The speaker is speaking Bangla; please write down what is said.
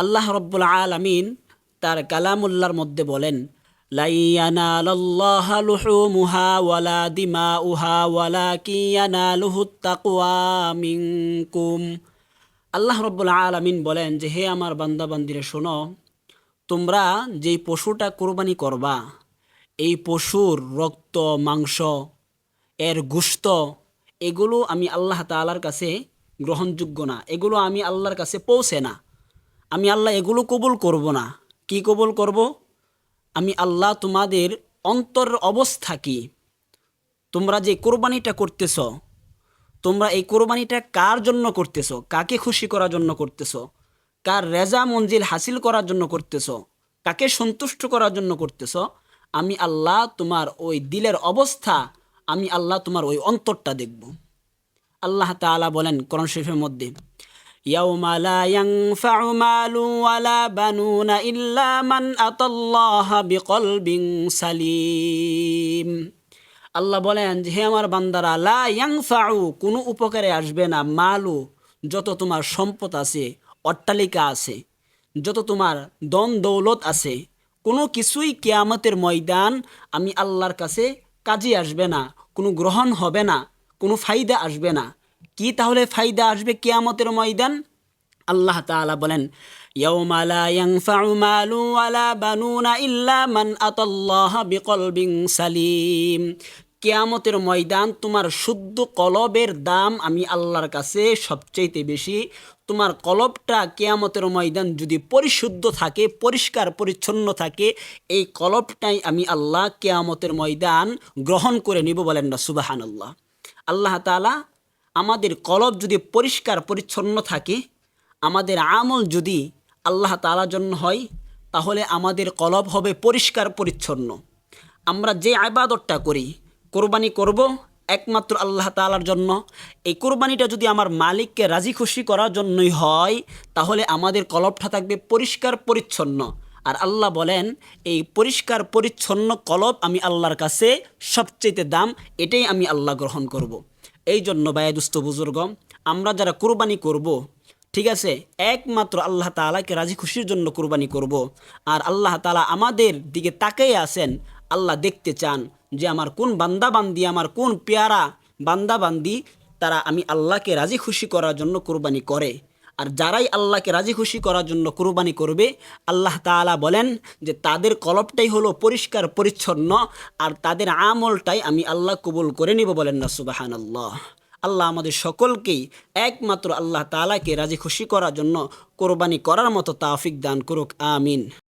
আল্লাহ রব্বুল আলামিন তার কালামুল্লার মধ্যে বলেন আল্লাহ রব্বুল আলামিন বলেন যে, হে আমার বান্দা বান্দিরে শোনো, তোমরা যেই পশুটা কোরবানি করবা, এই পশুর রক্ত, মাংস, এর গুস্ত, এগুলো আমি আল্লাহ তাআলার কাছে গ্রহণযোগ্য না, এগুলো আমি আল্লাহর কাছে পৌঁছে না। আমি আল্লাহ এগুলো কবুল করব না। কি কবুল করব? আমি আল্লাহ তোমাদের অন্তর অবস্থা কি? তোমরা যে কোরবানিটা করতেছ, তোমরা এই কোরবানিটা কার জন্য করতেছ? কাকে খুশি করার জন্য করতেছ? কার রেজা মঞ্জিল হাসিল করার জন্য করতেছ? কাকে সন্তুষ্ট করার জন্য করতেছ? আমি আল্লাহ তোমার ওই দিলের অবস্থা, আমি আল্লাহ তোমার ওই অন্তরটা দেখব। আল্লাহ তাআলা বলেন কোরআন শরীফের মধ্যে يوم لا ينفع مال ولا بنون إلا من أتى الله بقلب سليم আল্লাহ বলেন যে হে আমার বান্দারা লা ইয়াংফাউ কোনো উপকারে আসবে না মালু যত তোমার সম্পদ আছে অট্টালিকা আছে যত তোমার দন দৌলত আছে কোনো কিছুই কেয়ামতের ময়দান আমি আল্লাহর কাছে কাজে আসবে না কোনো গ্রহণ হবে না কোনো ফায়দা আসবে না কি তাহলে ফায়দা আসবে কেয়ামতের ময়দান আল্লাহ তাআলা বলেন يوم لا ينفع مال ولا بنون إلا من أتى الله بقلب سليم কেয়ামতের ময়দান তোমার শুদ্ধ কলবের দাম আমি আল্লাহর কাছে সবচেয়ে বেশি তোমার কলবটা কেয়ামতের ময়দান যদি পরিশুদ্ধ থাকে পরিষ্কার পরিচ্ছন্ন থাকে এই কলবটাই আমি আল্লাহ কেয়ামতের ময়দান গ্রহণ করে নিব বলেন না সুবাহান আল্লাহ আল্লাহ তালা আমাদের কলব যদি পরিষ্কার, পরিচ্ছন্ন থাকে, আমাদের আমল যদি আল্লাহ তালার জন্য হয়, তাহলে আমাদের কলব হবে পরিষ্কার, পরিচ্ছন্ন। আমরা যে আবাদতটা করি, কোরবানি করব একমাত্র আল্লাহ তালার জন্য। এই কোরবানিটা যদি আমার মালিককে রাজি খুশি করার জন্যই হয়, তাহলে আমাদের কলবটা থাকবে পরিষ্কার, পরিচ্ছন্ন। আর আল্লাহ বলেন, এই পরিষ্কার, পরিচ্ছন্ন কলব আমি আল্লাহর কাছে সবচেয়ে দাম, এটাই আমি আল্লাহ গ্রহণ করব। এই জন্য বায়াদুস্ত বুজুর্গম, আমরা যারা কোরবানি করব। ঠিক আছে, একমাত্র আল্লাহ তালাকে রাজি খুশির জন্য কোরবানি করব। আর আল্লাহ তালা আমাদের দিকে তাকাই আছেন, আল্লাহ দেখতে চান যে আমার কোন বান্দা বান্দি আমার কোন পেয়ারা বান্দা বান্দি তারা আমি আল্লাহকে রাজি খুশি করার জন্য কোরবানি করে আর যারাই আল্লাহকে রাজি খুশি করার জন্য কোরবানি করবে, আল্লাহ তালা বলেন যে তাদের কলপটাই হলো পরিষ্কার, পরিচ্ছন্ন আর তাদের আমলটাই আমি আল্লাহ কবুল করে নিব বলেন না সুবাহান আল্লাহ আল্লাহ আমাদের সকলকেই একমাত্র আল্লাহ তালাকে রাজি খুশি করার জন্য কোরবানি করার মতো তাফিক দান করুক, আমিন।